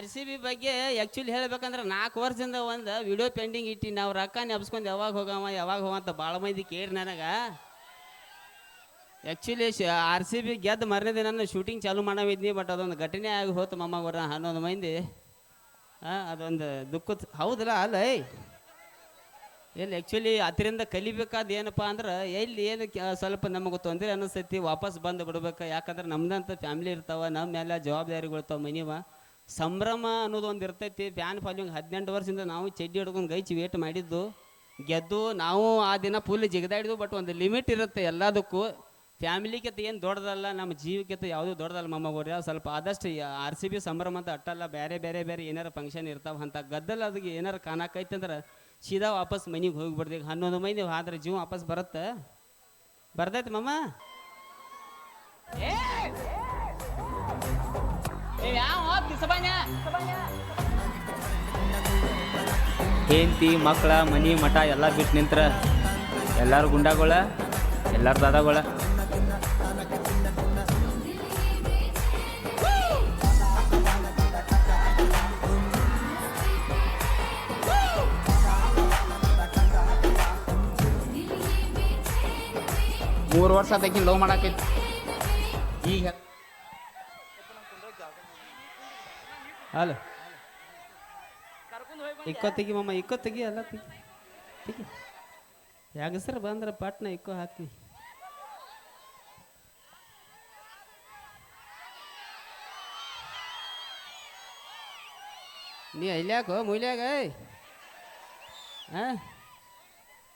R C B ಬಗ್ಗೆ actually ಹೇಳ್ಬೇಕಂದ್ರೆ ನಾಲ್ಕು ವರ್ಷದಿಂದ ಒಂದು ವಿಡಿಯೋ ಪೆಂಡಿಂಗ್ ಇಟ್ಟು ನಾವು ರೊಕ್ಕ ನೆಪ್ಸ್ಕೊಂಡು ಯಾವಾಗ ಹೋಗವ, ಯಾವಾಗ ಹೋಗಂತ ಅಂತ ಭಾಳ ಮಂದಿ ಕೇಳಿ ನನಗೆ. ಆ್ಯಕ್ಚುಲಿ ಆರ್ ಸಿ ಬಿ ಗೆದ್ದು ಮರನೇ ದಿನ ಶೂಟಿಂಗ್ ಚಾಲೂ ಮಾಡವಿದ್ನಿ ಬಟ್ ಅದೊಂದು ಘಟನೆ ಆಗಿ ಹೋತು ಮೊಮ್ಮಗರ ಹನ್ನೊಂದು ಮಂದಿ. ಹಾಂ, ಅದೊಂದು ದುಃಖದ ಹೌದಲ್ಲ ಅಲ್ಲ ಎಲ್ಲಿ ಆ್ಯಕ್ಚುಲಿ ಅದರಿಂದ ಕಲಿಬೇಕಾದ ಏನಪ್ಪ ಅಂದ್ರೆ ಎಲ್ಲಿ ಏನು ಸ್ವಲ್ಪ ನಮಗೆ ತೊಂದರೆ ಅನಿಸ್ತೈತಿ ವಾಪಸ್ ಬಂದು ಬಿಡ್ಬೇಕು. ಯಾಕಂದ್ರೆ ನಮ್ದಂತ ಫ್ಯಾಮ್ಲಿ ಇರ್ತಾವ ನಮ್ಮ ಮೇಲೆ ಜವಾಬ್ದಾರಿಗಳು ಇರ್ತಾವೆ ಮನಿವ. ಸಂಭ್ರಮ ಅನ್ನೋದು ಒಂದು ಇರ್ತೈತಿ. ಫ್ಯಾನ್ ಫಾಲೋವಿಂಗ್ ಹದಿನೆಂಟು ವರ್ಷದಿಂದ ನಾವು ಚಡ್ಡಿ ಹಿಡ್ಕೊಂಡು ಗೈಚಿ ವೇಟ್ ಮಾಡಿದ್ದು. ಗೆದ್ದು ನಾವು ಆ ದಿನ ಫುಲ್ ಜಿಗದಾಡಿದ್ವು ಬಟ್ ಒಂದು ಲಿಮಿಟ್ ಇರುತ್ತೆ ಎಲ್ಲದಕ್ಕೂ. ಫ್ಯಾಮಿಲಿಗೆ ಏನು ದೊಡ್ಡದಲ್ಲ, ನಮ್ಮ ಜೀವಕ್ಕೆ ಯಾವುದೂ ದೊಡ್ಡದಲ್ಲ ಮೊಮ್ಮಗೋರಿ ಸ್ವಲ್ಪ ಆದಷ್ಟು ಆರ್ ಸಿ ಬಿ ಸಂಭ್ರಮ ಅಂತ ಅಟ್ಟಲ್ಲ ಬೇರೆ ಬೇರೆ ಬೇರೆ ಏನಾರು ಫಂಕ್ಷನ್ ಇರ್ತಾವೆ ಅಂತ. ಗದ್ದಲ್ಲ ಅದಕ್ಕೆ ಏನಾರು ಕಾಣಕೈತೆ ಅಂದ್ರೆ ಸೀದಾ ವಾಪಸ್ ಮನೆಗೆ ಹೋಗಿಬಿಡ್ದು. ಈಗ ಹನ್ನೊಂದು ಮಂದಿ ಆದ್ರೆ ಜೀವ ವಾಪಸ್ ಬರುತ್ತೆ? ಬರ್ತೈತೆ ಮಮ್ಮ ಹೆಂಡತಿ ಮಕ್ಕಳ ಮನಿ, ಮಠ, ಎಲ್ಲ ಬಿಟ್ಟು ನಿಂತ್ರ ಎಲ್ಲಾರು ಗುಂಡಾಗೋಳ, ಎಲ್ಲಾರು ದಾದಾಗೋಳ. ಮೂರು ವರ್ಷ ಅದಕ್ಕೆ ಲವ್ ಮಾಡಾಕೈತಿ. ಹಲೋ ಇಕ್ಕೋ ತೆಗಿ ಮಮ್ಮ ಇಕ್ಕೋ ತೆಗಿ ಅಲ್ಲ ತೆಗಿ. ತೆಗಿ. ಯಾಗಸರ ಬಂದ್ರೆ ಪಟ್ನ ಇಕ್ಕೋ ಹಾಕ್ನಿ. ನೀ ಅಲ್ಯಾಕೋ ಮುಯ್ಲ್ಯಾಗ? ಹಾಂ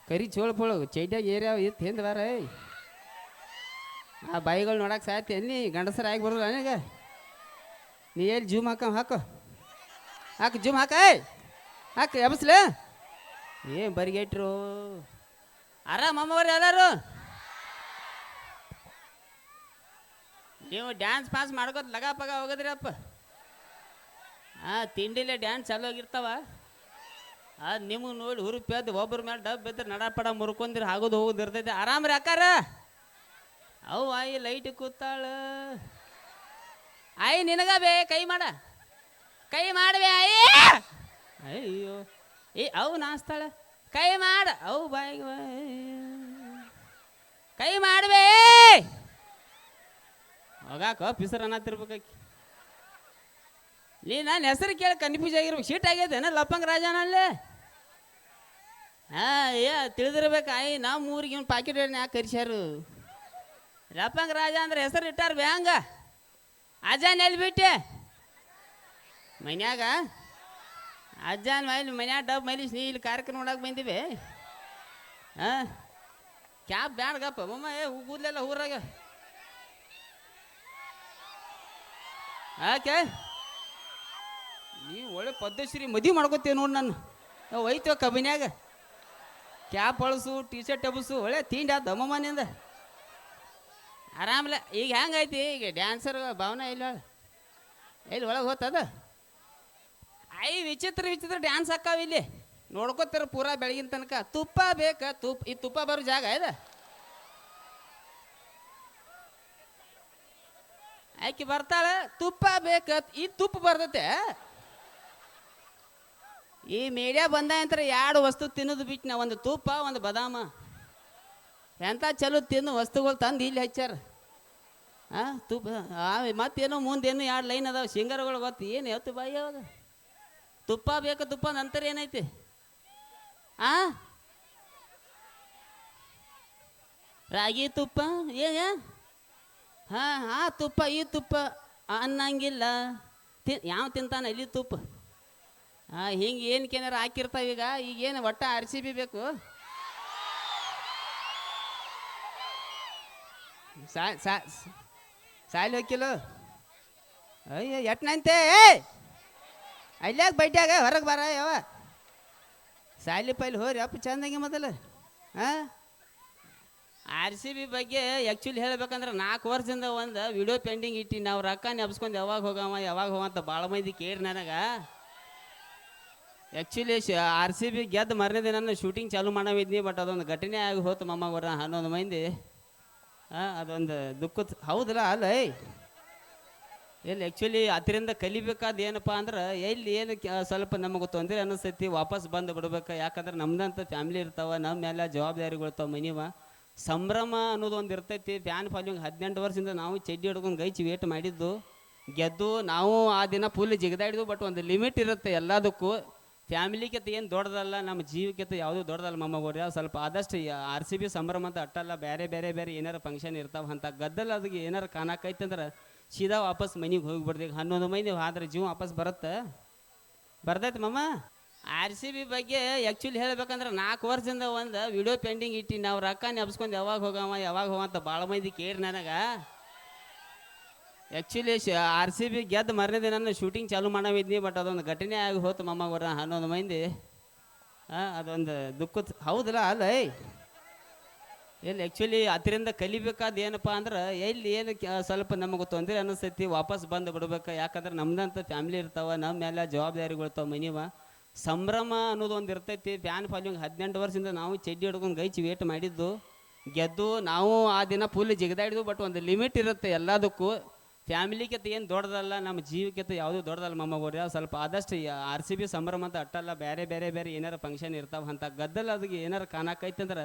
ಕರಿ ಚೋಳ ಪೋಳು ಚೈಟ್ಯಾಗ ಏರ್ಯಾವ ಇತ್ತು ಹಿಂದೆ ಬಾರ ಆ ಬಾಯಿಗಳು ನೋಡಕ್ಕೆ ಸಾಧ್ಯ ನೀ? ಗಂಡಸರ ಆಗಿ ಬರೋಲ್ಲ ನನಗ? ನೀ ಎಲ್ಲಿ ಜೂಮ್ ಹಾಕ, ಹಾಕು. ಹಾಕು, ಜೂಮ್ ಹಾಕ ಹಾಕಿ ಹಾಕು ಏನು ಬರಿಗೇಟ್ರು ಆರಾಮ ಅಮ್ಮವ್ರು ಎಲ್ಲಾರು? ನೀವು ಡ್ಯಾನ್ಸ್ ಪಾಸ್ ಮಾಡ್ಕೋತ ಲಗ ಪಗ ಹೋಗದ್ರಪ್ಪ. ಹಾಂ ತಿಂಡಿಲೇ ಡ್ಯಾನ್ಸ್ ಚಾಲು ಆಗಿರ್ತಾವ. ಅದು ನಿಮಗೆ ನೋಡಿ ಹುರುಪಿ ಅದು ಒಬ್ಬರ ಮೇಲೆ ಡಬ್ ಬಿದ್ದರೆ ನಡಪಡ ಮುರ್ಕೊಂದಿರ ಆಗೋದು ಹೋಗೋದು ಇರ್ತೈತೆ. ಆರಾಮ್ರಿ ಅಕ್ಕಾರ? ಅವು ಆಯಿ ಲೈಟ್ ಕೂತಾಳ. ಆಯಿ, ನಿನಗ ಬೇ, ಕೈ ಮಾಡ. ಕೈ ಮಾಡಬೇ, ಆಯಿ. ಅಯ್ಯೋ. ಏ, ಅವು ನಾಸ್ತಾಳ ಕೈ ಮಾಡ, ಅವು ಬಾಯಿಗೆ ಬಾ- ಕೈ ಮಾಡಬೇ. ಹೋಗಾಕ ಪಿಸರ್ ಅನ್ನತ್ತಿರ್ಬೇಕಾಕಿ ನೀ ನನ್ನ ಹೆಸರು ಕೇಳಿ ಕನ್ಫ್ಯೂಸ್ ಆಗಿರ್ಬೇಕು. ಶೀಟ್ ಆಗೈತೇನ ಲಪ್ಪಂಗ ರಾಜನಲ್ಲಿ ಹಾಂ ಏ, ತಿಳಿದಿರ್ಬೇಕು, ಆಯ್ ನಮ್ಮ ಊರಿಗೆ ಪಾಕೆಟ್ ಯಾಕೆ ಕರಿಸ್ಯಾರು? ಲಪ್ಪಂಗ ರಾಜ ಅಂದ್ರೆ ಹೆಸರು ಇಟ್ಟಾರ ಬ್ಯಾಂಗ. ಅಜ್ಜಾನ್ ಎಲ್ಲಿ ಬಿಟ್ಟೆ ಮನ್ಯಾಗ? ಅಜ್ಜಾನ್ ಮೈಲಿ ಮನ್ಯಾಗ ಡಬ್ ಮೈಲಿ ನೀ ಇಲ್ಲಿ ಕಾರ್ಯಕ್ರಮ ನೋಡಕ್ಕೆ ಬಂದಿವೆ? ಹಾಂ? ಕ್ಯಾಬ್ ಬ್ಯಾಡ್ಗಪ್ಪ ಮಮ್ಮ, ಏ ಕೂದಲೆಲ್ಲ ಊರಾಗ. ಯಾಕೆ? ನೀವು ಒಳ್ಳೆ ಪದ್ಧಶ್ರೀ ಮದುವೆ ಮಾಡ್ಕೋತೀವಿ ನೋಡಿ ನಾನು. ಒಯ್ತೀವ ಕಬಿನ್ಯಾಗ. ಕ್ಯಾಪ್ ಬಳಸು ಟಿ ಶರ್ಟ್ ಟಬಸು ಒಳ್ಳೆ ತಿಂಡಿ ಆದ ಅಮ್ಮಮ್ಮನಿಂದ ಆರಾಮಲ್ಲ ಈಗ ಹೆಂಗೈತಿ? ಈಗ ಡ್ಯಾನ್ಸರ್ ಭಾವನೆ ಇಲ್ಲ ಎಲ್ಲಿ ಒಳಗೆ ಹೋತದ? ಐ ವಿಚಿತ್ರ ವಿಚಿತ್ರ ಡ್ಯಾನ್ಸ್ ಹಾಕಾವ ಇಲ್ಲಿ. ನೋಡ್ಕೋತಾರ ಪೂರಾ ಬೆಳಗಿನ ತನಕ. ತುಪ್ಪ ಬೇಕ? ತುಪ್ಪ ಈ ತುಪ್ಪ ಬರೋ ಜಾಗ ಇದೆ? ಆಕೆ ಬರ್ತಾಳೆ, ತುಪ್ಪ ಬೇಕ? ಈ ತುಪ್ಪ ಬರ್ತೈತೆ? ಈ ಮೀಡಿಯಾ ಬಂದ ಎರಡು ವಸ್ತು ತಿನ್ನೋದು ಬಿಟ್ಟು ನಾ ಒಂದು ತುಪ್ಪ, ಒಂದು ಬದಾಮ. ಎಂಥ ಚಲೋ ತಿನ್ನು, ವಸ್ತುಗಳು ತಂದು ಇಲ್ಲಿ ಹಚ್ಚಾರ ಹಾಂ ತುಪ್ಪ ಮತ್ತೇನೋ ಮುಂದೇನು ಎರಡು ಲೈನ್ ಅದಾವ, ಸಿಂಗರ್ಗಳು ಗೊತ್ತು ಏನು ಯಾವತ್ತು ಬಾಯಿ ಯಾವಾಗ ತುಪ್ಪ ಬೇಕು, ತುಪ್ಪ ನಂತರ ಏನೈತಿ? ಆ? ರಾಗಿ ತುಪ್ಪ ಏನ ಹಾಂ, ಆ ತುಪ್ಪ, ಈ ತುಪ್ಪ ಅನ್ನಂಗಿಲ್ಲ. ತಿ ಯಾವ ತಿಂತಾನೆ ಇಲ್ಲಿ ತುಪ್ಪ? ಹಾಂ ಹಿಂಗೆ ಏನಕ್ಕೇನಾರು ಹಾಕಿರ್ತಾವ ಈಗ, ಈಗೇನು ಒಟ್ಟ ಅರಿಸಿ ಬಿ ಬೇಕು? ಸಾ ಸಾ ಸಾಲಿ ಹೋಗಿಲ್ಲ ಎಟ್ ಎಟ್ನಂತೆ? ಏಯ್! ಅಲ್ಯಾಗ ಬೈಟ್ಯಾಗ ಹೊರಗೆ ಬರ ಯಾವ ಸಾಲಿ ಪೈಲಿ ಹೋರಿ, ಅಪ್ಪ ಚಂದಂಗೆ ಮೊದಲು. ಹಾಂ ಆರ್ ಸಿ ಬಿ ಬಗ್ಗೆ ಆ್ಯಕ್ಚುಲಿ ಹೇಳ್ಬೇಕಂದ್ರೆ ನಾಲ್ಕು ವರ್ಷದಿಂದ ಒಂದು ವಿಡಿಯೋ ಪೆಂಡಿಂಗ್ ಇಟ್ಟು ನಾವು ರೊಕ್ಕ ನೆಪ್ಸ್ಕೊಂಡು ಯಾವಾಗ ಹೋಗವ, ಯಾವಾಗ ಹೋಗಂತ ಭಾಳ ಮಂದಿ ಕೇಳಿ ನನಗೆ. ಆ್ಯಕ್ಚುಲಿ ಆರ್ ಸಿ ಬಿ ಗೆದ್ದು ಮರನೇ ದಿನ ಶೂಟಿಂಗ್ ಚಾಲು ಮಾಡವಿದ್ನಿ ಬಟ್ ಅದೊಂದು ಘಟನೆ ಆಗಿ ಹೋತು ಮೊಮ್ಮಗರ ಹನ್ನೊಂದು ಮಂದಿ. ಹಾಂ, ಅದೊಂದು ದುಃಖದ ಹೌದಲ್ಲ ಅಲ್ಲ ಎಲ್ಲಿ ಆ್ಯಕ್ಚುಲಿ ಅದರಿಂದ ಕಲಿಬೇಕಾದ ಏನಪ್ಪ ಅಂದ್ರೆ, ಎಲ್ಲಿ ಏನು ಸ್ವಲ್ಪ ನಮಗೆ ತೊಂದರೆ ಅನಿಸ್ತೈತಿ ವಾಪಸ್ ಬಂದು ಬಿಡ್ಬೇಕು. ಯಾಕಂದ್ರೆ ನಮ್ದಂತ ಫ್ಯಾಮ್ಲಿ ಇರ್ತಾವೆ ನಮ್ಮ ಮೇಲೆ ಜವಾಬ್ದಾರಿಗಳು ಇರ್ತಾವ ಮನಿವ. ಸಂಭ್ರಮ ಅನ್ನೋದು ಒಂದು ಇರ್ತೈತಿ ಫ್ಯಾನ್ ಫಾಲೋಯಿಂಗ್ ಹದಿನೆಂಟು ವರ್ಷದಿಂದ ನಾವು ಚಡ್ಡಿ ಹಿಡ್ಕೊಂಡು ಗೈಚಿ ವೇಟ್ ಮಾಡಿದ್ದು. ಗೆದ್ದು ನಾವು ಆ ದಿನ ಫುಲ್ ಜಿಗದಾಡಿದ್ವು ಬಟ್ ಒಂದು ಲಿಮಿಟ್ ಇರುತ್ತೆ ಎಲ್ಲದಕ್ಕೂ. ಫ್ಯಾಮಿಲಿಗಿಂತ ಏನು ದೊಡ್ಡದಲ್ಲ, ನಮ್ಮ ಜೀವಕ್ಕಿಂತ ಯಾವುದೂ ದೊಡ್ಡದಲ್ಲ ಮೊಮ್ಮಗೋರಿ ಸ್ವಲ್ಪ ಆದಷ್ಟು ಆರ್ ಸಿ ಬಿ ಸಂಭ್ರಮ ಅಂತ ಅಟ್ಟಲ್ಲ ಬೇರೆ ಬೇರೆ ಬೇರೆ ಏನಾರು ಫಂಕ್ಷನ್ ಇರ್ತಾವ ಅಂತ. ಗದ್ದಲ ಅದಕ್ಕೆ ಏನಾರು ಕಾಣಕೈತೆ ಅಂದ್ರೆ ಸೀದಾ ವಾಪಸ್ ಮನೆಗೆ ಹೋಗಿಬಿಡ್ದು ಹನ್ನೊಂದು ಮಂದಿ ಆದ್ರೆ ಜೀವ ವಾಪಸ್ ಬರುತ್ತೆ? ಬರ್ತೈತೆ ಮಮ್ಮ ಆರ್ ಸಿ ಬಿ ಬಗ್ಗೆ ಆ್ಯಕ್ಚುಲಿ ಹೇಳ್ಬೇಕಂದ್ರೆ ನಾಲ್ಕು ವರ್ಷದಿಂದ ಒಂದು ವಿಡಿಯೋ ಪೆಂಡಿಂಗ್ ಇಟ್ಟು ನಾವು ರೊಕ್ಕ ನೆಪ್ಸ್ಕೊಂಡು ಯಾವಾಗ ಹೋಗವ ಯಾವಾಗ ಹೋಗವ ಅಂತ ಭಾಳ ಮಂದಿ ಕೇಳಿ ನನಗೆ. ಆ್ಯಕ್ಚುಲಿ ಆರ್ ಸಿ ಬಿ ಗೆದ್ದು ಮರನೇ ದಿನ ಶೂಟಿಂಗ್ ಚಾಲು ಮಾಡವಿದ್ನಿ ಬಟ್ ಅದೊಂದು ಘಟನೆ ಆಗಿ ಹೋತು ಮೊಮ್ಮಗರ ಹನ್ನೊಂದು ಮಂದಿ. ಹಾಂ, ಅದೊಂದು ದುಃಖದ ಹೌದಲ್ಲ ಅಲ್ಲ ಇಲ್ಲಿ ಆ್ಯಕ್ಚುಲಿ ಅದರಿಂದ ಕಲಿಬೇಕಾದ ಏನಪ್ಪ ಅಂದ್ರೆ, ಎಲ್ಲಿ ಏನು ಸ್ವಲ್ಪ ನಮಗೆ ತೊಂದರೆ ಅನ್ನಿಸ್ತೈತಿ ವಾಪಸ್ ಬಂದು ಬಿಡ್ಬೇಕು. ಯಾಕಂದ್ರೆ ನಮ್ದಂತ ಫ್ಯಾಮ್ಲಿ ಇರ್ತಾವೆ ನಮ್ಮ ಮೇಲೆ ಜವಾಬ್ದಾರಿಗಳು ಇರ್ತಾವೆ ಮನಿವ. ಸಂಭ್ರಮ ಅನ್ನೋದು ಒಂದು ಇರ್ತೈತಿ ಫ್ಯಾನ್ ಫಾಲಿಂಗ್ ಹದಿನೆಂಟು ವರ್ಷದಿಂದ ನಾವು ಚಡ್ಡಿ ಹಿಡ್ಕೊಂಡು ಗೈಚಿ ವೇಟ್ ಮಾಡಿದ್ದು. ಗೆದ್ದು ನಾವು ಆ ದಿನ ಫುಲ್ ಜಿಗದಾಡಿದ್ವು ಬಟ್ ಒಂದು ಲಿಮಿಟ್ ಇರುತ್ತೆ ಎಲ್ಲದಕ್ಕೂ. ಫ್ಯಾಮಿಲಿಗಿಂತ ಏನು ದೊಡ್ಡದಲ್ಲ, ನಮ್ಮ ಜೀವಕ್ಕಿಂತ ಯಾವುದೂ ದೊಡ್ಡದಲ್ಲ ಮೊಮ್ಮಗೋರಿ ಸ್ವಲ್ಪ ಆದಷ್ಟು ಆರ್ ಸಿ ಬಿ ಸಂಭ್ರಮ ಅಂತ ಅಟ್ಟಲ್ಲ, ಬೇರೆ ಬೇರೆ ಬೇರೆ ಏನಾರು ಫಂಕ್ಷನ್ ಇರ್ತಾವ ಅಂತ. ಗದ್ದಲ ಅದಕ್ಕೆ ಏನಾರು ಕಾಣಕೈತೆ ಅಂದ್ರೆ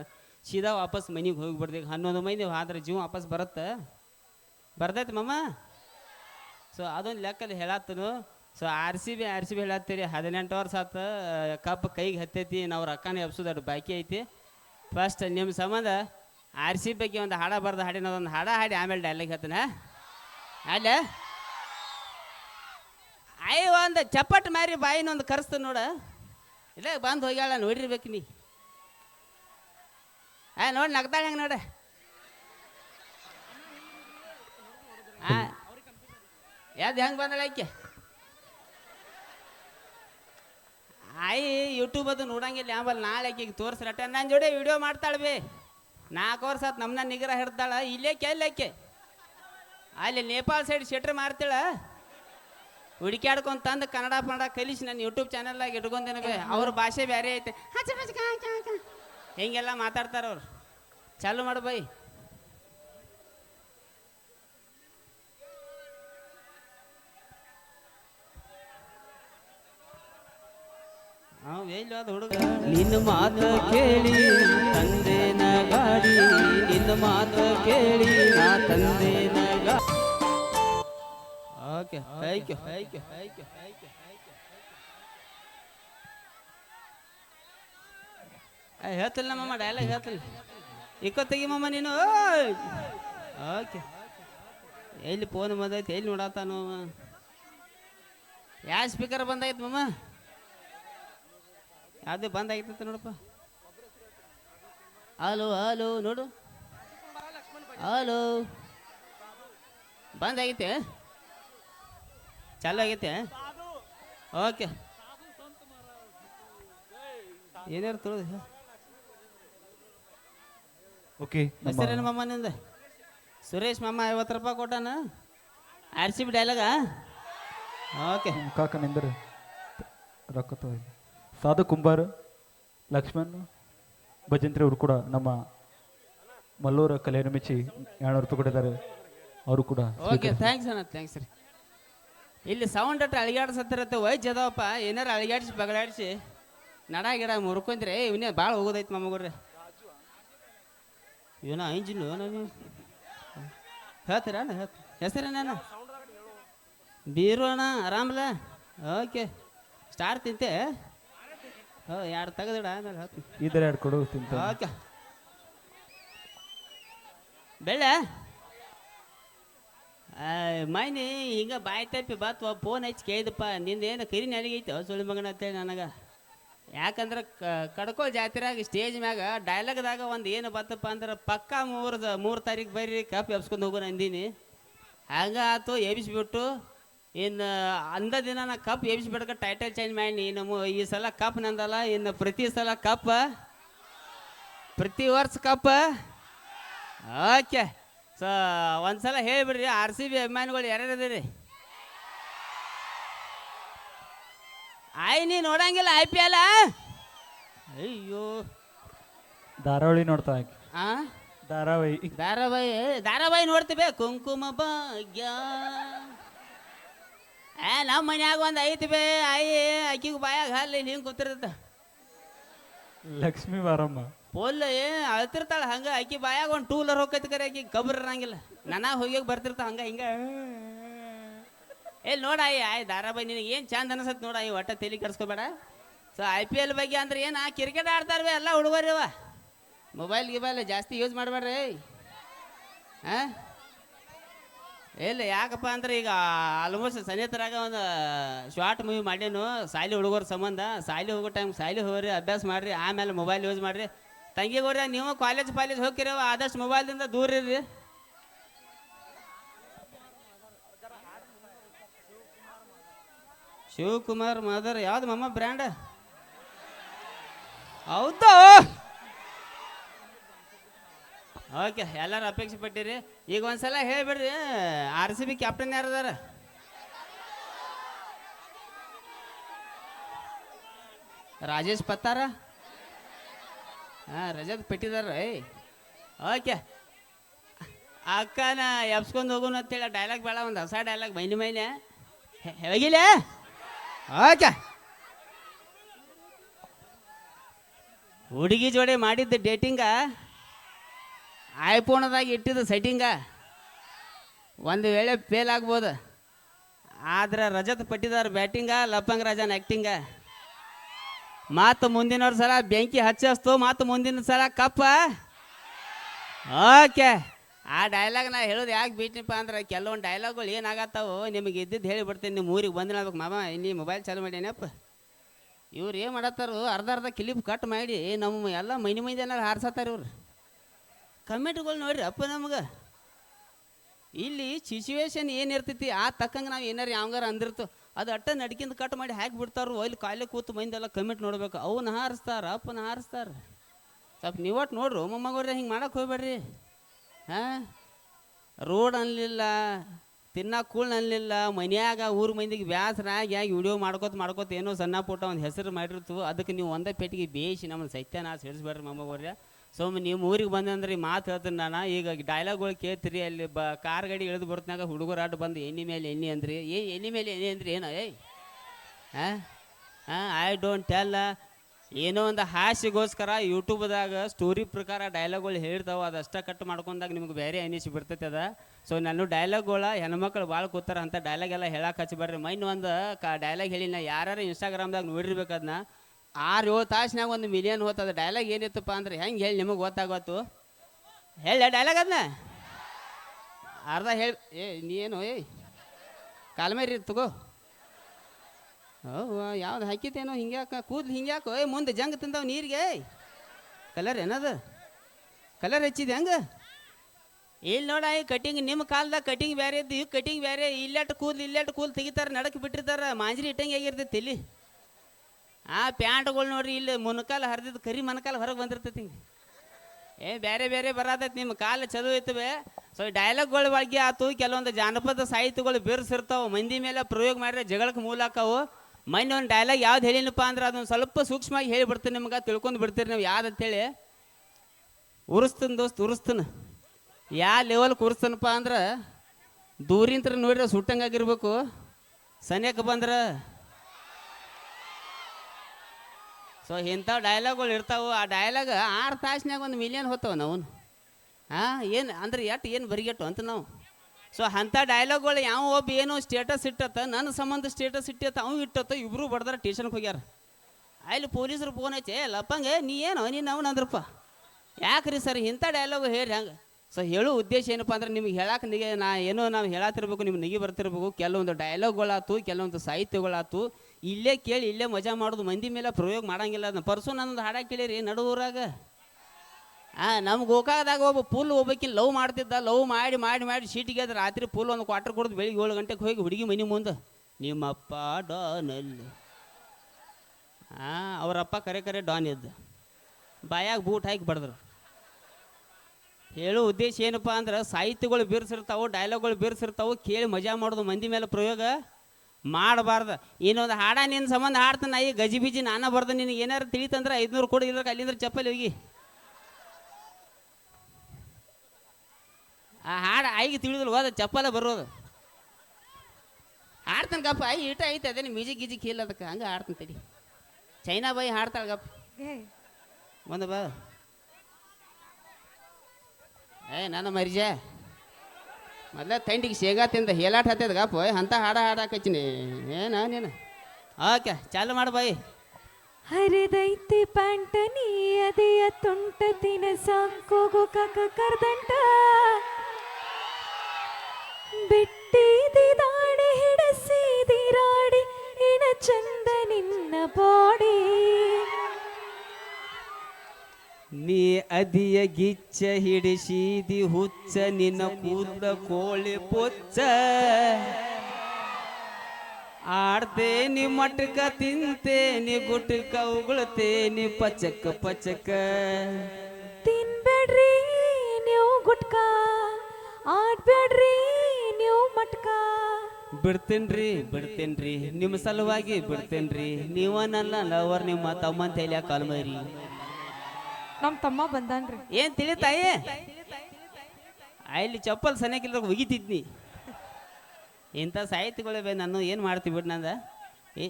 ಸೀದಾ ವಾಪಸ್ ಮನೆಗೆ ಹೋಗಿಬಿಡ್ದು. ಈಗ ಹನ್ನೊಂದು ಮಂದಿ ಆದ್ರೆ ಜೀವ ವಾಪಸ್ ಬರುತ್ತೆ? ಬರ್ತೈತೆ ಮಮ್ಮ ಸೊ ಅದೊಂದು ಲೆಕ್ಕದ ಹೇಳತ್ತನು so R C B R C B ಹೇಳತ್ತೀರಿ, ಹದಿನೆಂಟು ವರ್ಷ ಆತ, ಕಪ್ ಕೈಗೆ ಹತ್ತೈತಿ, ನಾವು ರೊಕ್ಕನೇ ಎಬ್ಸೋದು ಬಾಕಿ ಐತಿ. ಫಸ್ಟ್ ನಿಮ್ಮ ಸಂಬಂಧ ಆರ್ ಸಿ ಬಗ್ಗೆ ಒಂದು ಹಾಡ ಬರ್ದು ಹಾಡಿನ ಒಂದು ಹಾಡ ಹಾಡಿ ಆಮೇಲೆ ಡೈಲಾಗ್ ಹೇಳ್ತಾನ. ಅಲ್ಲ? ಅಯ್ಯ, ಒಂದು ಚಪ್ಪಟ್ ಮಾರಿ ಬಾಯಿನ ಒಂದು ಕರೆಸ್ತು ನೋಡ. ಇಲ್ಲ, ಬಂದು ಹೋಗ್ಯಾಳ, ನೋಡಿರ್ಬೇಕು ನೀ. ಆ, ನೋಡಿ, ನಗ್ದಾಳ ಹೆಂಗೆ ನೋಡ. ಆ ಯಾವ್ದು ಹೆಂಗೆ ಬಂದಳ ಆಕೆ? ಆಯಿ ಯೂಟ್ಯೂಬ್ ಅದು ನೋಡಂಗಿಲ್ಲ ಆಮೇಲೆ ನಾಳೆ ಈಗ ತೋರಿಸ್ರಟ. ನನ್ನ ಜೋಡಿ ವಿಡಿಯೋ ಮಾಡ್ತಾಳೆ ನಾಲ್ಕು ವರ್ಷ ಆತು ನಮ್ಮನ್ನ ನಿಗ್ರಹ ಹಿಡ್ದಾಳ. ಇಲ್ಲೇ ಕೆಲ್ಲ ಆಕೆ? ಅಲ್ಲಿ ನೇಪಾಳ ಸೈಡ್ ಶೆಟ್ರ್ ಮಾರ್ತಾಳ? ಹುಡುಕ್ಯಾಡ್ಕೊಂಡ್ ತಂದು ಕನ್ನಡ ಪನ್ನಡ ಕಲಿಸಿ ನನ್ನ ಯೂಟ್ಯೂಬ್ ಚಾನಲ್ನಾಗ ಇಟ್ಕೊಂತೇನೆ ಅವ್ರ ಭಾಷೆ ಬೇರೆ ಐತೆ. ಹೆಂಗೆಲ್ಲ ಮಾತಾಡ್ತಾರ ಅವ್ರು. ಚಾಲು ಮಾಡು ಬೈ ನಿನ್ನ ಮಾತು ಕೇಳಿ, ತಂದೆನ ಗಾಡಿ. ನಿನ್ನ ಮಾತು ಕೇಳಿ, ನಾ ತಂದೆನ okay thank you thank you thank you thank you ಹೇಳ್ತಿಲ್ಲ ಮಮ್ಮ ಡೈಲಾಗ್ ಹೇಳ್ತಿಲ್ಲ ಇಕ್ಕೋ ನೀನು ಓಕೆ ಎಲ್ಲಿ ಫೋನ್ ಬಂದೈತೆ, ಎಲ್ಲಿ ನೋಡತ್ತಾನು? ಯಾವ ಸ್ಪೀಕರ್ ಬಂದಾಯ್ತು ಮಮ್ಮ ಯಾವುದು ಬಂದಾಗಿತ್ತಂತ ನೋಡಪ್ಪ. ಹಲೋ ಹಲೋ ನೋಡು. ಹಲೋ ಬಂದಾಗೈತೆ ಚಾಲು ಆಗೈತೆ. ಓಕೆ. ಏನಾರು ತುಳಿದು ಓಕೆ ಹೆಸರೇನು ಮಮ್ಮ ನಿಂದ? ಸುರೇಶ್ ಮಾಮ ಐವತ್ತು ರೂಪಾಯಿ ಕೊಟ್ಟಾನ? R C B dialogue okay. ಕಾಕ ನಿಂದ್ರ. ರೊಕ್ಕ ತಗೊಳ್ಳಿ ಸಾಧು ಕುಂಬಾರ್ ಲಕ್ಷ್ಮಣ್ ಭಜಂತ್ರಿ ಅವರು ಕೂಡ ನಮ್ಮ ಮಲ್ಲೂರ ಕಲೆಯನ್ನು ಮೆಚ್ಚಿ ಎರಡ್ನೂರು ರೂಪಾಯಿ ಕೊಟ್ಟಿದ್ದಾರೆ. ಅವರು ಕೂಡ ಓಕೆ ಥ್ಯಾಂಕ್ಸ್ ಅಣ್ಣ ಥ್ಯಾಂಕ್ಸ್ ರೀ. ಇಲ್ಲಿ ಸೌಂಡ್ ಅಟ್ರೆ ಅಳಿಗಾಡ್ಸತ್ತಿರತ್ತೆ ವಯಸ್ಸು ಅದಾವಪ್ಪ ಏನಾರ ಅಳಿಗಾಡಿಸಿ ಬಗಲಾಡಿಸಿ. ನಡ ಗಿಡ ಮುರ್ಕೊಂಡ್ರೆ ಇವನೇ ಭಾಳ ಹೋಗೋದೈತೆ ಮಮ್ಮಗ್ರಿ ಇವನ ಇಂಜಿನ್ ನಾನು. ಹೇಳ್ತೀರಾ ಹೇಳ್ತ ಹೆಸರೇನ ಬೀರು ಅಣ್ಣ ಆರಾಮಲ್ಲ? ಓಕೆ ಸ್ಟಾರ್ ತಿಂತೆ? ಹೋ ಎರಡು ತೆಗೆದಿಡ? ಆಮೇಲೆ ಹೇಳ್ತೀನಿ. ಇದ್ರೆ ಎರಡು ಕೊಡು ತಿಂತ ಓಕೆ ಬೆಳ್ಳೆ? ಮೈನಿ, ಹಿಂಗ ಬಾಯಿ ತಪ್ಪಿ ಬಾತ್ ಫೋನ್ ಹಚ್ಚಿ ಕೇಳಿದಪ್ಪ ನಿಂದ ಏನು ಕರಿ ನನಗೈತೆ ಸುಳ್ಳು ಮಗನ ಅಂತೇಳಿ ನನಗೆ. ಯಾಕಂದ್ರೆ ಕ- ಕಡ್ಕೋ ಜಾತ್ರೆಯಾಗ ಸ್ಟೇಜ್ ಮ್ಯಾಗ ಡೈಲಾಗ್ದಾಗ ಒಂದು ಏನು ಬತ್ತಪ್ಪ ಅಂದ್ರೆ, ಪಕ್ಕ ಮೂರದ, ಮೂರು ತಾರೀಕು ಬರ್ರಿ ಕಪ್ ಎಬ್ಸ್ಕೊಂಡು ಹೋಗೋಣ ನಂದಿನಿ ಹಂಗ ಆಯ್ತು ಎಬ್ಸಿಬಿಟ್ಟು, ಇನ್ನು ಅಂದ ದಿನ ನಾನು ಕಪ್ ಎಬ್ಸಿಬಿಡ್ಕ ಟೈಟಲ್ ಚೇಂಜ್ ಮಾಡಿ ನಮ್ಮ ಈ ಸಲ ಕಪ್ ನಂದಲ್ಲ, ಇನ್ನು ಪ್ರತಿ ಸಲ ಕಪ್ ಪ್ರತಿ ವರ್ಷ ಕಪ್ ಓಕೆ. ಸೊ ಒಂದ್ಸಲ ಹೇಳಿಬಿಡ್ರಿ ಆರ್ ಸಿ ಬಿ ಅಭಿಮಾನಿಗಳು ಯಾರ್ಯಾರು ಅದೀರಿ ಆಯ್ ನೀ ನೋಡಂಗಿಲ್ಲ ಐ ಪಿ ಎಲ್ ಅಯ್ಯೋ. ಧಾರಾವಳಿ ನೋಡ್ತಾ ಹಾಕಿ ಆ? ಧಾರಾವಾಹಿ. ಧಾರಾವಾಹಿ ಧಾರಾವಾಹಿ ನೋಡ್ತೀವಿ ಕುಂಕುಮ ಭಾಗ್ಯ. ಏ ನಮ್ಮ ಮನ್ಯಾಗ ಒಂದು ಐತಿ ಬೇ ಆಯಿ ಆಕಿಗೆ ಬಾಯಾಗ ಹಾಲಿ ಹಿಂಗೆ ಕೂತಿರ್ತದ ಲಕ್ಷ್ಮೀ ಬಾರಮ್ಮ ಪೋಲ್ ಏ ಅಳ್ತಿರ್ತಾಳೆ, ಹಂಗೆ ಆಕಿ ಬಾಯಾಗ ಒಂದು ಟೂ ವೀಲರ್ ಹೋಗೈತಿ ಕರೆ ಆಕಿ ಕಬ್ರ ಇರಂಗಿಲ್ಲ. ನನಗೆ ಹೋಗಿ ಬರ್ತಿರ್ತಾವ, ಹಂಗ ಹಿಂಗ. ಏ ನೋಡ ಆಯ್ ಧಾರಾಬಾಯಿ, ನಿನಗೆ ಏನು ಚಂದ ಅನ್ಸತ್ ನೋಡ ಈ ಒಟ್ಟ ತಲೆ ಕೆಡ್ಸ್ಕೊಬೇಡ. ಸೊ ಐ ಪಿ ಎಲ್ ಬಗ್ಗೆ ಅಂದ್ರೆ ಏನು ಕ್ರಿಕೆಟ್ ಆಡ್ತಾರವೆ ಎಲ್ಲ ಹುಡುಗರಿವ ಮೊಬೈಲ್ ಗಿಬೈಲ್ ಜಾಸ್ತಿ ಯೂಸ್ ಮಾಡಬೇಡ್ರಿ ಹಾಂ? ಇಲ್ಲ ಯಾಕಪ್ಪ ಅಂದ್ರೆ ಈಗ ಆಲ್ಮೋಸ್ಟ್ ಸನೇತರಾಗ ಒಂದು ಶಾರ್ಟ್ ಮೂವಿ ಮಾಡೇನು ಸಾಲಿ ಹುಡುಗರ ಸಂಬಂಧ, ಸಾಲಿ ಹೋಗೋ ಟೈಮ್ ಸಾಲಿ ಹೋಗ್ರಿ, ಅಭ್ಯಾಸ ಮಾಡ್ರಿ, ಆಮೇಲೆ ಮೊಬೈಲ್ ಯೂಸ್ ಮಾಡ್ರಿ. ತಂಗಿಗೋರಿ ನೀವು ಕಾಲೇಜ್ ಪಾಲೇಜ್ ಹೋಗಿರೋ ಆದಷ್ಟು ಮೊಬೈಲ್ದಿಂದ ದೂರ ಇರ್ರಿ. ಶಿವಕುಮಾರ್ ಮದರ್, ಯಾವ್ದು ಮಮ್ಮ ಬ್ರ್ಯಾಂಡ್ ಹೌದಾ? ಓಕೆ, ಎಲ್ಲರೂ ಅಪೇಕ್ಷೆ ಪಟ್ಟಿರಿ. ಈಗ ಒಂದ್ಸಲ ಹೇಳ್ಬಿಡ್ರಿ ಆರ್ ಸಿ ಬಿ ಕ್ಯಾಪ್ಟನ್ ಯಾರು ಅದಾರ ರಾಜೇಶ್ ಪತ್ತಾರ? ಹಾಂ, ರಜಾದ ಪೆಟ್ಟಿದಾರ ಓಕೆ. ಅಕ್ಕನ ಎಬ್ಸ್ಕೊಂಡು ಹೋಗೋಣ ಅಂತೇಳಿ ಡೈಲಾಗ್ ಬೇಡ, ಒಂದು ಹೊಸ ಡೈಲಾಗ್ ಮೈನಿ ಮೈನೆ. ಹೇಗಿಲ್ಲ? ಓಕೆ. ಹುಡುಗಿ ಜೋಡಿ ಮಾಡಿದ್ದ ಡೇಟಿಂಗ ಐಫೋನದಾಗ ಇಟ್ಟಿದ್ದು ಸೆಟ್ಟಿಂಗ ಒಂದು ವೇಳೆ ಫೇಲ್ ಆಗ್ಬೋದು. ಆದ್ರೆ ರಜತ್ ಪಟ್ಟಿದಾರ ಬ್ಯಾಟಿಂಗ ಲಪ್ಪಂಗ್ ರಾಜನ್ ಆ್ಯಕ್ಟಿಂಗ ಮತ್ತು ಮುಂದಿನ ಸಲ ಬೆಂಕಿ ಹಚ್ಚಸ್ತು ಮತ್ತು ಮುಂದಿನ ಸಲ ಕಪ್ಪ. ಓಕೆ. ಆ ಡೈಲಾಗ್ ನಾ ಹೇಳೋದು ಯಾಕೆ ಬಿಟ್ಟಿನಪ್ಪ ಅಂದ್ರೆ ಕೆಲವೊಂದು ಡೈಲಾಗ್ಗಳು ಏನಾಗತ್ತಾವು? ನಿಮಗೆ ಇದ್ದಿದ್ದು ಹೇಳಿಬಿಡ್ತೀನಿ ನಿಮ್ಮ ಊರಿಗೆ ಬಂದು ಹೇಳ್ಬೇಕು ಮಾಮ ನೀ ಮೊಬೈಲ್ ಚಾಲು ಮಾಡ್ಯಾನಪ್ಪ. ಇವ್ರು ಏನು ಮಾಡತ್ತಾರು? ಅರ್ಧ ಅರ್ಧ ಕ್ಲಿಪ್ ಕಟ್ ಮಾಡಿ ನಮ್ಮ ಎಲ್ಲ ಮೈನಿ ಮೈದಿ ಏನಾರು ಹಾರ್ಸತ್ತಾರ ಇವ್ರು. ಕಮೆಂಟ್ಗಳು ನೋಡ್ರಿ ಅಪ್ಪ ನಮ್ಗೆ. ಇಲ್ಲಿ ಸಿಚುವೇಶನ್ ಏನಿರ್ತೈತಿ ಆ ತಕ್ಕಂಗೆ ನಾವು ಏನಾರು ಯಾವಂಗಾರ ಅಂದಿರ್ತು. ಅದು ಅಟ್ಟ ನಡ್ಕಿಂದ ಕಟ್ ಮಾಡಿ ಹಾಕಿ ಬಿಡ್ತಾರು ಅಲ್ಲಿ ಕಾಯಿಲೆ ಕೂತು ಮಂದೆಲ್ಲ ಕಮೆಂಟ್ ನೋಡ್ಬೇಕು. ಅವನ್ನ ಹಾರಿಸ್ತಾರ, ಅಪ್ಪನ ಹಾರಿಸ್ತಾರ. ಸ್ವಲ್ಪ ನೀವಟ್ಟು ನೋಡ್ರಿ ಮೊಮ್ಮಗವ್ರೆ ಹಿಂಗೆ ಮಾಡಕ್ಕೆ ಹೋಗ್ಬೇಡ್ರಿ. ಹಾಂ? ರೋಡ್ ಅನ್ನಲಿಲ್ಲ ತಿನ್ನಕ್ಕೆ ಕೂಳ್ ಅನ್ನಲಿಲ್ಲ ಮನ್ಯಾಗ ಊರು ಮಂದಿಗೆ ಬ್ಯಾಸರ ಆಗಿ ವಿಡಿಯೋ ಮಾಡ್ಕೋತ ಮಾಡ್ಕೋತ ಏನೋ ಸಣ್ಣ ಪುಟ್ಟ ಒಂದು ಹೆಸರು ಮಾಡಿರ್ತು ಅದಕ್ಕೆ ನೀವು ಒಂದೇ ಪೇಟಿಗೆ ಬೇಯಿಸಿ ನಮ್ಮನ್ನು ಸತ್ಯನ ಹಿಡಿಸ್ಬೇಡ್ರಿ ಮೊಮ್ಮಗವ್ರೆ ಸೋಮ ನಿಮ್ಮ ಊರಿಗೆ ಬಂದೆ ಅಂದ್ರೆ ಈ ಮಾತು ಹೇಳ್ತೀನಿ ನಾನು. ಈಗ ಡೈಲಾಗ್ಗಳು ಕೇಳ್ತೀರಿ, ಅಲ್ಲಿ ಬ ಕಾರ್ ಗಾಡಿ ಇಳಿದು ಬರ್ತನಾಗ ಹುಡುಗರು ಆಟ ಬಂದು, ಎಣ್ಣೆ ಮೇಲೆ ಎಣ್ಣೆ ಅಂದ್ರಿ. ಏ, ಎಣ್ಣೆ ಮೇಲೆ ಎಣ್ಣೆ ಅಂದ್ರಿ, ಏನೋ, ಏಯ್, ಹಾಂ ಹಾಂ ಐ ಡೋಂಟ್ ಟೆಲ್ ಏನೋ ಒಂದು ಹಾಸ್ಯಗೋಸ್ಕರ ಯೂಟ್ಯೂಬ್ದಾಗ ಸ್ಟೋರಿ ಪ್ರಕಾರ ಡೈಲಾಗ್ಗಳು ಹೇಳ್ತಾವೆ ಅದಷ್ಟ ಕಟ್ ಮಾಡ್ಕೊಂಡಾಗ ನಿಮ್ಗೆ ಬೇರೆ ಅನಿಸಿ ಬಿಡ್ತೈತೆ ಅದ. ಸೊ ನಾನು ಡೈಲಾಗ್ಗಳ ಹೆಣ್ಮಕ್ಳು ಭಾಳ ಕೂತಾರ ಅಂತ ಡೈಲಾಗ್ ಎಲ್ಲ ಹೇಳಕ್ಕೆ ಹಚ್ಚಬೇಡ್ರಿ ಮೈನ್ ಒಂದು ಕ ಡೈಲಾಗ್ ಹೇಳಿ ನಾ ಯಾರು ಇನ್ಸ್ಟಾಗ್ರಾಮ್ದಾಗ ನೋಡಿರ್ಬೇಕು ಅದನ್ನ ಆರು ಏಳು ತಾಸಿನಾಗ ಒಂದು ಮಿಲಿಯನ್ ಹೋತದ. ಡೈಲಾಗ್ ಏನಿತ್ತಪ್ಪ ಅಂದ್ರೆ ಹೆಂಗೆ ಹೇಳಿ ನಿಮಗೆ ಗೊತ್ತಾಗೋತು? ಹೇಳ ಡೈಲಾಗ್ ಅದನ್ನ ಅರ್ಧ ಹೇಳಿ. ಏ ನೀನು ಏಯ್ ಕಾಲ್ಮೇರಿ ತಗೋ. ಓ ಯಾವ್ದು ಹಾಕಿತ್ತೇನೋ ಹಿಂಗ್ಯಾಕ ಕೂದ್ಲು ಹಿಂಗ್ಯಾಕೋ ಏ, ಮುಂದೆ ಜಂಗ್ ತಿಂದವ್ ನೀರಿಗೆ. ಕಲರ್ ಏನದು? ಕಲರ್ ಹಚ್ಚಿದೆ ಹೆಂಗೆ? ಇಲ್ಲಿ ನೋಡ, ಈ ಕಟಿಂಗ್ ನಿಮ್ಮ ಕಾಲದಾಗ ಕಟಿಂಗ್ ಬೇರೆ ಇದ್ದು ಕಟಿಂಗ್ ಬೇರೆ ಇಲ್ಲೆಟ್ಟು ಕೂದ್ಲು ಇಲ್ಲೆಟ್ಟು ಕೂದಲು ತೆಗಿತಾರೆ, ನಡಕ್ ಬಿಟ್ಟಿರ್ತಾರೆ. ಮಾಂಜ್ರಿ ಇಟ್ಟಂಗೆ ಆಗಿರ್ತೈತಿ ಇಲ್ಲಿ. ಆ ಪ್ಯಾಂಟ್ಗಳು ನೋಡ್ರಿ, ಇಲ್ಲಿ ಮುನಕಾಲ ಹರಿದಿದ್ದು ಕರಿ ಮನಕಾಲ ಹೊರಗೆ ಬಂದಿರ್ತೈತಿ ಏ ಬೇರೆ ಬೇರೆ ಬರತೈತಿ ನಿಮ್ಮ ಕಾಲ ಚಲೋ ಐತವೆ ಸೊ ಡೈಲಾಗ್ಗಳ ಬಗ್ಗೆ ಆತು, ಕೆಲವೊಂದು ಜಾನಪದ ಸಾಹಿತ್ಯಗಳು ಬಿರ್ಸಿರ್ತಾವೆ, ಮಂದಿ ಮೇಲೆ ಪ್ರಯೋಗ ಮಾಡಿದ್ರೆ ಜಗಳಕ್ಕೆ ಮೂಲ ಆಕಾವು. ಮೊನ್ನೆ ಒಂದು ಡೈಲಾಗ್ ಯಾವ್ದು ಹೇಳಿನಪ್ಪ ಅಂದ್ರೆ ಅದೊಂದು ಸ್ವಲ್ಪ ಸೂಕ್ಷ್ಮವಾಗಿ ಹೇಳಿಬಿಡ್ತೀನಿ ನಿಮ್ಗೆ, ತಿಳ್ಕೊಂಡು ಬಿಡ್ತೀರಿ ನೀವು ಯಾವ್ದು ಅಂತೇಳಿ. ಉರಿಸ್ತೀನಿ ದೋಸ್ತ್, ಉರಿಸ್ತೀನಿ. ಯಾ ಲೆವೆಲ್ಗೆ ಉರಿಸ್ತಾನಪ್ಪ ಅಂದ್ರೆ, ದೂರಿಂತ್ರ ನೋಡಿದ್ರೆ ಸುಟ್ಟಂಗಾಗಿರ್ಬೇಕು ಸನ್ಯಕ್ಕೆ ಬಂದ್ರೆ ಸೊ ಇಂಥ ಡೈಲಾಗ್ಗಳು ಇರ್ತಾವೆ. ಆ ಡೈಲಾಗ್ ಆರು ತಾಸಿನಾಗ ಒಂದು ಮಿಲಿಯನ್ ಹೋಗ್ತಾವ ನಾವು ಹಾಂ ಏನು ಅಂದ್ರೆ ಎಟ್ಟು ಏನು ಬರಿಗೆಟ್ಟು ಅಂತ ನಾವು. ಸೊ ಅಂಥ ಡೈಲಾಗ್ಗಳು ಯಾವ ಒಬ್ಬ ಏನು ಸ್ಟೇಟಸ್ ಇಟ್ಟತ್ತ ನನ್ನ ಸಂಬಂಧ ಸ್ಟೇಟಸ್ ಇಟ್ಟತ್ತ ಅವ್ನು ಇಟ್ಟತ್ತ ಇಬ್ಬರು ಬಡ್ದಾರ ಟೇಷನ್ಗೆ ಹೋಗ್ಯಾರ. ಅಲ್ಲಿ ಪೊಲೀಸರು ಫೋನ್ "ಏ, ಲಪ್ಪಂಗೆ ನೀ ಏನು? ನೀನು ಅವನಂದ್ರಪ್ಪ ಅಂದ್ರಪ್ಪ. ಯಾಕ್ರಿ ಸರ್ ಇಂಥ ಡೈಲಾಗು ಹೇಳಿ ಹಂಗೆ? ಸೊ ಹೇಳೋ ಉದ್ದೇಶ ಏನಪ್ಪ ಅಂದ್ರೆ ನಿಮ್ಗೆ ಹೇಳಕ್ಕೆ ನಿಗೆ ನಾ ಏನೋ ನಾವು ಹೇಳತ್ತಿರ್ಬೇಕು ನಿಮ್ಗೆ ನಿಗಿ ಬರ್ತಿರ್ಬೇಕು, ಕೆಲವೊಂದು ಡೈಲಾಗ್ಗಳಾತು ಕೆಲವೊಂದು ಸಾಹಿತ್ಯಗಳಾತು, ಇಲ್ಲೇ ಕೇಳಿ, ಇಲ್ಲೇ ಮಜಾ ಮಾಡೋದು, ಮಂದಿ ಮೇಲೆ ಪ್ರಯೋಗ ಮಾಡಂಗಿಲ್ಲ ಅದನ್ನ. ಪರ್ಸು ನನ್ನೊಂದು ಹಾಡ ಕೇಳಿರಿ ನಡುವೂರಾಗ ಹಾಂ ನಮ್ಗೆ ಹೋಗಾದಾಗ ಒಬ್ಬ ಪುಲ್ ಒಬ್ಬಕಿನ್ ಲವ್ ಮಾಡ್ತಿದ್ದ, ಲವ್ ಮಾಡಿ ಮಾಡಿ ಮಾಡಿ ಸೀಟಿಗೆ ಅದು ರಾತ್ರಿ ಪುಲ್ ಒಂದು ಕ್ವಾರ್ಟರ್ ಕೊಡೋದು ಬೆಳಿಗ್ಗೆ ಏಳು ಗಂಟೆಗೆ ಹೋಗಿ ಹುಡುಗಿ ಮನೆ ಮುಂದೆ, ನಿಮ್ಮಪ್ಪ ಡಾನಲ್ಲಿ. ಹಾಂ ಅವರಪ್ಪ ಕರೆ ಕರೆ ಡಾನ್ ಇದ್ದ ಬಾಯಾಗ ಬೂಟ್ ಹಾಕಿ ಬಡ್ದ್ರು. ಹೇಳೋ ಉದ್ದೇಶ ಏನಪ್ಪ ಅಂದ್ರೆ ಸಾಹಿತ್ಯಗಳು ಬಿರ್ಸಿರ್ತಾವೆ ಡೈಲಾಗ್ಗಳು ಬಿರ್ಸಿರ್ತಾವೆ ಕೇಳಿ ಮಜಾ ಮಾಡೋದು ಮಂದಿ ಮೇಲೆ ಪ್ರಯೋಗ ಮಾಡಬಾರ್ದು. ಇನ್ನೊಂದು ಹಾಡ ನಿನ್ನ ಸಂಬಂಧ ಹಾಡ್ತಾನೆ ಈ ಗಜಿ ಬಿಜಿ ನಾನ ಬರ್ದು ನಿನಗೆ ಏನಾರು ತಿಳಿತಂದ್ರೆ ಐದುನೂರು ಕೊಡು ಇಲ್ಲ ಅಲ್ಲಿಂದ್ರೆ ಚಪ್ಪಲಿ ಹೋಗಿ. ಆ ಹಾಡು ಐಗೆ ತಿಳಿದ್ರು ಹೋದ ಚಪ್ಪಲ ಬರೋದು. ಹಾಡ್ತಾನೆ ಗಪ್ಪ ಐ ಈಟ ಐತೆ ಅದೇನು ಮ್ಯೂಸಿಕ್ ಗೀಜಿಕ್ ಇಲ್ಲ ಅದಕ್ಕೆ ಹಂಗೆ ಹಾಡ್ತಾನೆ ತಡಿ. ಚೈನಾ ಬಾಯಿ ಹಾಡ್ತಾಳೆ ಗಪ್ಪ. ಒಂದು ಬಾ. ಏ, ನನ್ನ ಮರಿಜೆ. ಮೊದಲ ತಂಡಿಗೆ ಶೇಂಗಾ ತಿಂದ ಹೇಲಾಟ ಹತ್ತದ ಗಪ್ಪ ಅಂತ ಹಾಡ ಹಾಡಾಕಚ್ಚಿನಿ ಏನಾ ನೀನು. ಓಕೆ, ಚಾಲು ಮಾಡು ಬಾಯಿ. ಹರಿದೈತಿ ಪ್ಯಾಂಟ ನೀ ಅದೆಯ ತುಂಟ ತಿನ ಸಾಕೋಗು ಕಕ ಕರ್ದಂಟ. ಬಿಟ್ಟಿದಿ ದಾಡಿ ಹಿಡಸಿದಿರಾಡಿ ಇನ ಚಂದ ನಿನ್ನ ಬಾಡಿ. ನೀ ಅದಿಯ ಗಿಚ್ಚ ಹಿಡಿಸಿದಿ ಹುಚ್ಚ ನಿನ್ನ ಕೂದ ಕೋಳಿ ಪುಚ್ಚ. ಆಡ್ತೇನಿ ಮಟ್ಕ ಮಟಕ ತಿಂತೆ ನೀ ಗುಟಕ ಉಗುಳ್ತೆ ನೀ ಪಚಕ ಪಚಕ. ತಿನ್ಬೇಡ್ರಿ ನೀವು ಗುಟ್ಕ ಆಡ್ಬೇಡ್ರಿ ನೀವು ಮಟ್ಕ. ಬಿಡ್ತೇನ್ರಿ ಬಿಡ್ತೇನ್ರಿ ನಿಮ್ಮ ಸಲುವಾಗಿ ಬಿಡ್ತೇನ್ರಿ. ನೀವ ನನ್ನ ಲವರ್ ನಿಮ್ಮ ತಮ್ಮನ ತೈಲ್ಯಾಕ ಕಾಲ್ಮೈರಿ. ನಮ್ಮ ತಮ್ಮ ಬಂದಾನ್ರಿ. ಏನ್ ತಿಳಿತಾಯಿ ಅಲ್ಲಿ ಚಪ್ಪಲ್ ಸನಿಯಾಕಿಲ್ಲ ಒಗಿತಿದ್ನಿ. ಇಂಥ ಸಾಹಿತಿಗಳೇ ಬೇ ನಾನು ಏನು ಮಾಡ್ತೀವಿ ಬಿಡ್ ನಂದ? ಏ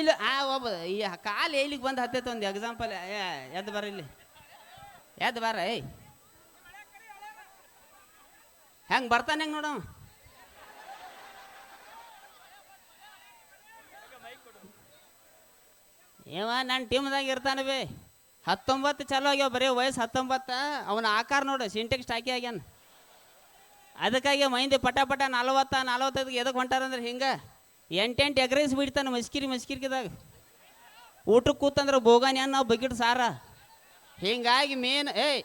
ಇಲ್ಲ ಆ ಒಬ್ಬ ಈ ಕಾಲು ಎಲ್ಲಿಗೆ ಬಂದು ಹತ್ತೈತೆ ಒಂದು ಎಕ್ಸಾಂಪಲ್ ಎದ್ದು ಬರ ಇಲ್ಲಿ. ಎದ್ದು ಬಾರ ಏಯ್. ಹೆಂಗೆ ಬರ್ತಾನೆ ಹೆಂಗೆ ನೋಡವ ಇವ ನನ್ನ ಟೀಮ್ದಾಗ ಇರ್ತಾನೆ ಬೇ. ಹತ್ತೊಂಬತ್ತು ಚಲೋ ಆಗ್ಯಾವ, ಬರೀ ವಯಸ್ಸು ಹತ್ತೊಂಬತ್ತು. ಅವನ ಆಕಾರ ನೋಡು ಸಿಂಟೆಕ್ಸ್ ಟಾಕಿ ಆಗ್ಯಾನ. ಅದಕ್ಕಾಗಿ ಮೈಂದಿ ಪಟ ಪಟ ನಲವತ್ತ ನಲವತ್ತೈದು ಎದಕ್ಕೆ ಹೊಂಟಾರಂದ್ರೆ ಹಿಂಗೆ? ಎಂಟೆಂಟು ಎಗ್ರೈಸ್ ಬಿಡ್ತಾನೆ ಮಸ್ಕಿರಿ ಮಸ್ಕಿರಿಕಿದಾಗ. ಊಟಕ್ಕೆ ಕೂತಂದ್ರೆ ಬೋಗಾನಿ ಅನ್ನ ಬಗಿಟ್ ಸಾರ. ಹಿಂಗಾಗಿ ಮೇನ್ ಏಯ್,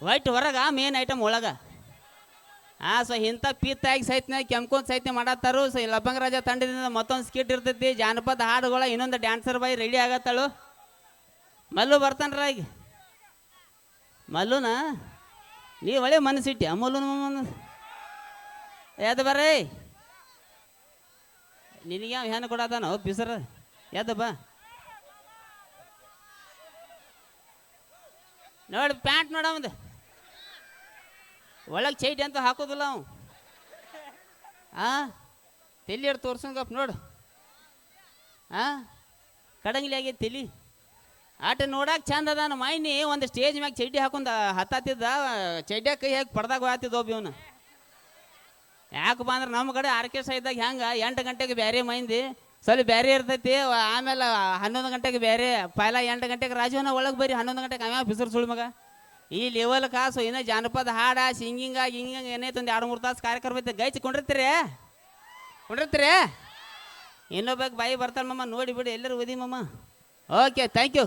ವೈಟ್ ಹೊರಗ ಮೇನ್ ಐಟಮ್ ಒಳಗ. ಹಾಂ ಸೊ ಇಂಥ ಪಿತ್ತಾಗಿ ಸಹಿತನ ಕೆಮ್ಕೊಂಡ್ ಸಹಿತ ಮಾಡತ್ತಾರು. ಸೊ ಈ ಲಬ್ಬಂಗ ರಾಜ ತಂಡದಿಂದ ಮತ್ತೊಂದು ಸ್ಕಿಟ್ ಇರ್ತೈತಿ. ಜಾನಪದ ಹಾಡುಗಳ ಇನ್ನೊಂದು ಡ್ಯಾನ್ಸರ್ ಬಾಯಿ ರೆಡಿ ಆಗತ್ತಾಳು. ಮಲ್ಲು ಬರ್ತಾನ್ರ ಈಗ. ಮಲ್ಲುನ? ನೀ ಒಳ್ಳೆ ಮನಸ್ಸಿಟ್ಟಿ. ಅಮೂಲನ ಎದ್ದು ಬರ್ರಿ. ನಿನಗೆ ಯಾವ ಹೆಣ್ಣು ಕೊಡತಾನ ಬಿಸರ. ಎದ್ದು ಬಾ. ನೋಡಿ ಪ್ಯಾಂಟ್ ನೋಡವಂದು ಒಳಗೆ ಚೈಟಿ ಅಂತ ಹಾಕೋದಿಲ್ಲ ಅವು. ಆ? ತಲೆ ಹಿಡ್ದು ತೋರ್ಸಂಗಪ್ಪ ನೋಡು. ಆ? ಕಡಂಗಿಲಿ ಆಗೈತೆ ತಲೆ. ಆಟ ನೋಡಕ್ಕೆ ಚಂದ ಅದಾನ ಮೈನಿ, ಒಂದು ಸ್ಟೇಜ್ ಮ್ಯಾಗ ಚಡ್ಡಿ ಹಾಕೊಂಡು ಹತ್ತಾತಿದ್ದ ಚಡ್ಡ್ಯಾಗ ಕೈ ಹಾಕಿ ಪಡ್ದಾಗ ಹೋಗ್ತಿದ್ದ ಒಬ್ಬ ಇವನು. ಯಾಕಪ್ಪ ಅಂದ್ರೆ ನಮ್ಮ ಕಡೆ ಆರ್ಕೆಸ್ಟ್ರಾ ಇದ್ದಾಗ ಹೆಂಗೆ, ಎಂಟು ಗಂಟೆಗೆ ಬೇರೆ ಮೈಂದಿ, ಸ್ವಲ್ಪ ಬೇರೆ ಇರ್ತೈತಿ, ಆಮೇಲೆ ಹನ್ನೊಂದು ಗಂಟೆಗೆ ಬೇರೆ ಪೈಲ ಎಂಟು ಗಂಟೆಗೆ ರಾಜೀವನ ಒಳಗೆ ಬರ್ರಿ ಹನ್ನೊಂದು ಗಂಟೆಗೆ ಆಮ್ಯಾಗ ಬಿಸಿರು ಸುಳಿ ಮಗ. ಈ ಲೆವೆಲ್ ಕಾಸು ಏನೋ ಜಾನಪದ ಹಾಡ ಸಿಂಗಿಂಗ ಹಿಂಗಿಂಗ ಏನೈತೆ ಒಂದು ಎರಡು ಮೂರು ತಾಸು ಕಾರ್ಯಕ್ರಮ ಐತೆ ಗೈಚಿ ಕೊಂಡಿರ್ತೀರಿ? ಕೊಂಡಿರ್ತೀರಿ? ಇನ್ನೊಬ್ಬ ಬಾಯಿ ಬರ್ತಾಳೆ ಮಮ್ಮ ನೋಡಿ ಬಿಡಿ, ಎಲ್ಲರೂ ಓದಿ ಮಮ್ಮ ಓಕೆ ಥ್ಯಾಂಕ್ ಯು